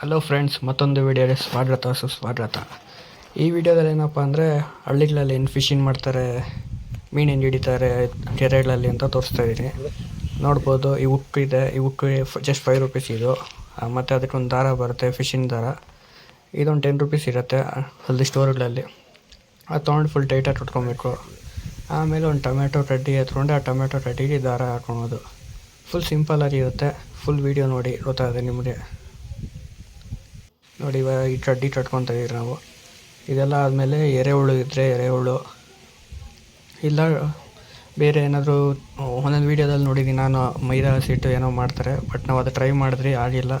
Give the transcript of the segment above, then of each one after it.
Hello friends ಮತ್ತೊಂದು ವಿಡಿಯೋಗೆ ಸ್ವಾಗತ, ಸುಸ್ವಾಗತ. ಈ ವಿಡಿಯೋದಲ್ಲಿ ಏನಪ್ಪ ಅಂದರೆ ಹಳ್ಳಿಗಳಲ್ಲಿ ಏನು ಫಿಶಿಂಗ್ ಮಾಡ್ತಾರೆ, ಮೀನು ಏನು ಹಿಡಿತಾರೆ, ಕೆರೆಗಳಲ್ಲಿ ಅಂತ ತೋರಿಸ್ತಾ ಇದ್ದೀನಿ ನೋಡ್ಬೋದು, ಈ ಉಕ್ಕು ಇದೆ, ಈ ಉಕ್ಕು ಜಸ್ಟ್ ಫೈವ್ ರುಪೀಸ್ ಇದು. ಮತ್ತು ಅದಕ್ಕೊಂದು ದಾರ ಬರುತ್ತೆ ಫಿಶಿಂಗ್ ದಾರ. ಇದೊಂದು ಟೆನ್ ರುಪೀಸ್ ಇರುತ್ತೆ ಅಲ್ಲಿ ಸ್ಟೋರ್ಗಳಲ್ಲಿ ಅದು ತೊಗೊಂಡು ಫುಲ್ ಟೈಟಾಗಿ ಉಟ್ಕೊಬೇಕು ಆಮೇಲೆ ಒಂದು ಟೊಮೆಟೊ ಕಡ್ಡಿ ಎತ್ಕೊಂಡು ಆ ಟೊಮೆಟೊ ಕಡ್ಡಿಗೆ ದಾರ ಹಾಕೊಳೋದು. ಫುಲ್ ಸಿಂಪಲ್ ಇರುತ್ತೆ ಫುಲ್ ವೀಡಿಯೋ ನೋಡಿ ಗೊತ್ತಾಗುತ್ತೆ ನಿಮಗೆ. ನೋಡಿ ಇವಾಗ ಈ ಕಡ್ಡಿ ಕಟ್ಕೊತಾ ಇದೀವಿ ನಾವು. ಇದೆಲ್ಲ ಆದಮೇಲೆ ಎರೆಹುಳು ಇದ್ದರೆ ಎರೆಹುಳು. ಇಲ್ಲ, ಬೇರೆ ಏನಾದರೂ, ಒಂದೊಂದು ವೀಡಿಯೋದಲ್ಲಿ ನೋಡಿದ್ದೀನಿ ನಾನು ಮೈದಾ ಹಸಿಟ್ಟು ಏನೋ ಮಾಡ್ತಾರೆ, ಬಟ್ ನಾವು ಅದು ಟ್ರೈ ಮಾಡಿದ್ರಿ ಆಗಿಲ್ಲ.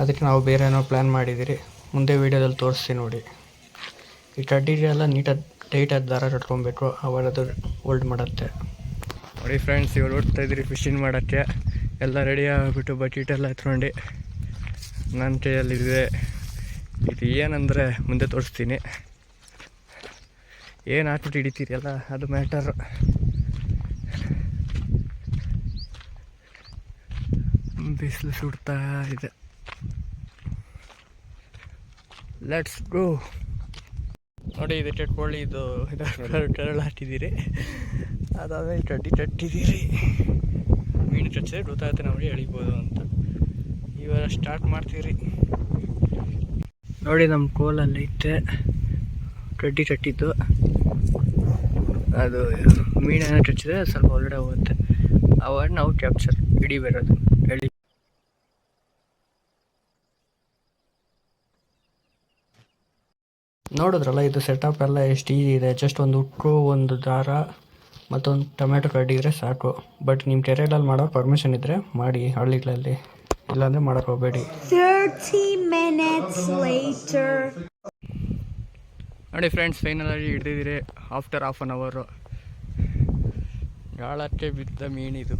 ಅದಕ್ಕೆ ನಾವು ಬೇರೆ ಏನೋ ಪ್ಲ್ಯಾನ್ ಮಾಡಿದ್ದೀರಿ ಮುಂದೆ ವೀಡಿಯೋದಲ್ಲಿ ತೋರಿಸ್ತೀನಿ ನೋಡಿ. ಈ ಕಡ್ಡಿಗೆಲ್ಲ ನೀಟಾಗಿ ಟೈಟಾಗಿ ದಾರ ಕಟ್ಕೊಬೇಕು ಅವಾಗ ಅದು ಹೋಲ್ಡ್ ಮಾಡುತ್ತೆ. ನೋಡಿ ಫ್ರೆಂಡ್ಸ್ ಇವಾಗ ಓಡ್ತಾ ಇದ್ರಿ ಫಿಶಿಂಗ್ ಮಾಡೋಕ್ಕೆ. ಎಲ್ಲ ರೆಡಿ ಆಗಿಬಿಟ್ಟು ಬಕೆಟ್ ಎತ್ಕೊಂಡು. ನನ್ನ ಕೈಯಲ್ಲಿದೆ ಇದು. ಏನಂದರೆ ಮುಂದೆ ತೋರಿಸ್ತೀನಿ. ಏನು ಹಾಕ್ಬಿಟ್ಟು ಹಿಡಿತೀರಲ್ಲ, ಅದು ಮ್ಯಾಟರ್. ಬಿಸಿಲು ಸುಡ್ತಾ ಇದೆ. ಲೆಟ್ಸ್ ಗೋ ನೋಡಿ, ಇದು ಟೆಟ್ಕೊಳ್ಳಿ ಇದು ಟೆರಳು ಹಾಕಿದ್ದೀರಿ. ಅದಾದ್ಮೇಲೆ ಕಡ್ಡಿ ಟಟ್ಟಿದ್ದೀರಿ ಮೀನು ಚಚ್ಚಿದ್ರೆ ಗೊತ್ತಾಗುತ್ತೆ ನೋಡಿ ಎಳಿಬೋದು ಅಂತ. ಇವಾಗ ಸ್ಟಾರ್ಟ್ ಮಾಡ್ತೀರಿ ನೋಡಿ ನಮ್ಮ ಕೋಲಲ್ಲಿ ಐತೆ. ಕಡ್ಡಿ ಕಟ್ಟಿದ್ದು ಅದು ಮೀನನ್ನು ಕಚ್ಚಿದ್ರೆ ಸ್ವಲ್ಪ ಒಳಗಡೆ ಹೋಗುತ್ತೆ. ಅವಾಗ ನಾವು ಕ್ಯಾಪ್ಚರ್ ಇಡೀ ಬರೋದು. ಹೇಳಿ. ನೋಡಿದ್ರಲ್ಲ, ಇದು ಸೆಟಪ್ ಎಲ್ಲ ಎಷ್ಟು ಈಸಿ ಇದೆ. ಜಸ್ಟ್ ಒಂದು ಉಕ್ಕು, ಒಂದು ದಾರ, ಮತ್ತೊಂದು ಟೊಮೆಟೊ ಕಡ್ಡಿದ್ರೆ ಸಾಕು. ಬಟ್ ನಿಮ್ಮ ಕೆರೆಗಳಲ್ಲಿ ಮಾಡೋ ಪರ್ಮಿಷನ್ ಇದ್ದರೆ ಮಾಡಿ ಹಳ್ಳಿಗಳಲ್ಲಿ. ಇಲ್ಲಾಂದರೆ ಮಾಡೋಕೆ ಹೋಗಬೇಡಿ. 30 minutes later. ನೋಡಿ ಫ್ರೆಂಡ್ಸ್ ಫೈನಲಾಗಿ ಹಿಡ್ದಿದ್ದೀರಿ. ಆಫ್ಟರ್ ಹಾಫ್ ಆನ್ ಅವರು ಗಾಳಕ್ಕೆ ಬಿದ್ದ ಮೀನಿದು.